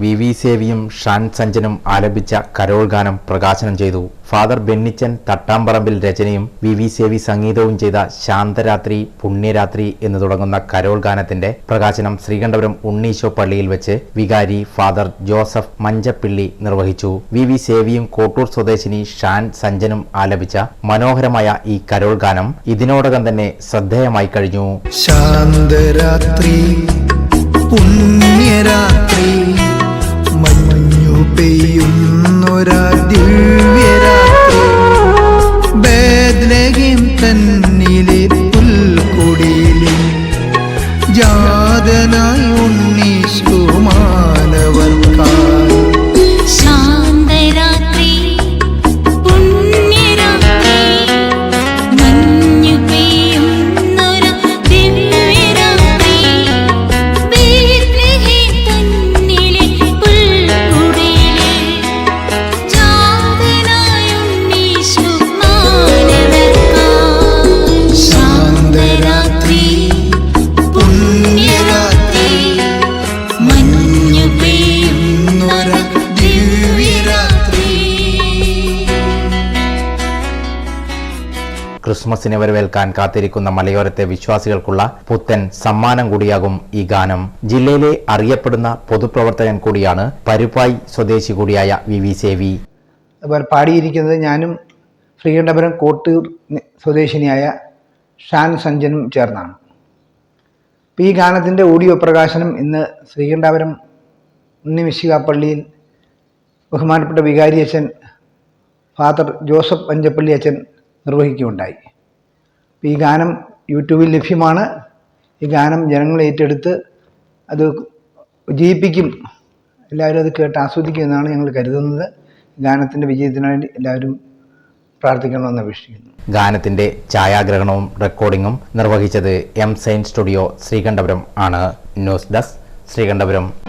V V സേവിയും ഷാൻ സഞ്ജനും ആലപിച്ച കരോൾ ഗാനം പ്രകാശനം ചെയ്തു. ഫാദർ ബെന്നിച്ചൻ തട്ടാമ്പറമ്പിൽ രചനയും വി വി സേവി സംഗീതവും ചെയ്ത ശാന്തരാത്രി പുണ്യരാത്രി എന്ന് തുടങ്ങുന്ന കരോൾ ഗാനത്തിന്റെ പ്രകാശനം ശ്രീകണ്ഠപുരം ഉണ്ണീശോ പള്ളിയിൽ വെച്ച് വികാരി ഫാദർ ജോസഫ് മഞ്ചപ്പിള്ളി നിർവഹിച്ചു. വി വി സേവിയും കോട്ടൂർ സ്വദേശിനി ഷാൻ സഞ്ജനും ആലപിച്ച മനോഹരമായ ഈ കരോൾ ഗാനം ഇതിനോടകം തന്നെ ശ്രദ്ധേയമായി കഴിഞ്ഞു. ശാന്തരാത്രി പുണ്യരാത്രി. But I. ക്രിസ്മസിനെ വരവേൽക്കാൻ കാത്തിരിക്കുന്ന മലയോരത്തെ വിശ്വാസികൾക്കുള്ള പുത്തൻ സമ്മാനം കൂടിയാകും ഈ ഗാനം. ജില്ലയിലെ അറിയപ്പെടുന്ന പൊതുപ്രവർത്തകൻ കൂടിയാണ് പരുപ്പായ് സ്വദേശി കൂടിയായ വി വി സേവി. പാടിയിരിക്കുന്നത് ഞാനും ശ്രീകണ്ഠപുരം കോട്ടൂർ സ്വദേശിനിയായ ഷാൻ സഞ്ജനും ചേർന്നാണ്. ഈ ഗാനത്തിന്റെ ഓഡിയോ പ്രകാശനം ഇന്ന് ശ്രീകണ്ഠാപുരം ഉണ്ണിമിശിക പള്ളിയിൽ ബഹുമാനപ്പെട്ട വികാരി അച്ഛൻ ഫാദർ ജോസഫ് അഞ്ചപ്പള്ളി അച്ഛൻ നിർവഹിക്കുകയുണ്ടായി. ഈ ഗാനം യൂട്യൂബിൽ ലഭ്യമാണ്. ഈ ഗാനം ജനങ്ങൾ ഏറ്റെടുത്ത് അത് ജയിപ്പിക്കും എല്ലാവരും അത് കേട്ട് ആസ്വദിക്കുമെന്നാണ് ഞങ്ങൾ കരുതുന്നത്. ഗാനത്തിന്റെ വിജയത്തിനായി എല്ലാവരും പ്രാർത്ഥിക്കണമെന്ന് അപേക്ഷിക്കുന്നു. ഗാനത്തിന്റെ ഛായാഗ്രഹണവും റെക്കോർഡിങ്ങും നിർവഹിച്ചത് എം സൈൻ സ്റ്റുഡിയോ ശ്രീകണ്ഠപുരം ആണ്. News desk Sreekandapuram.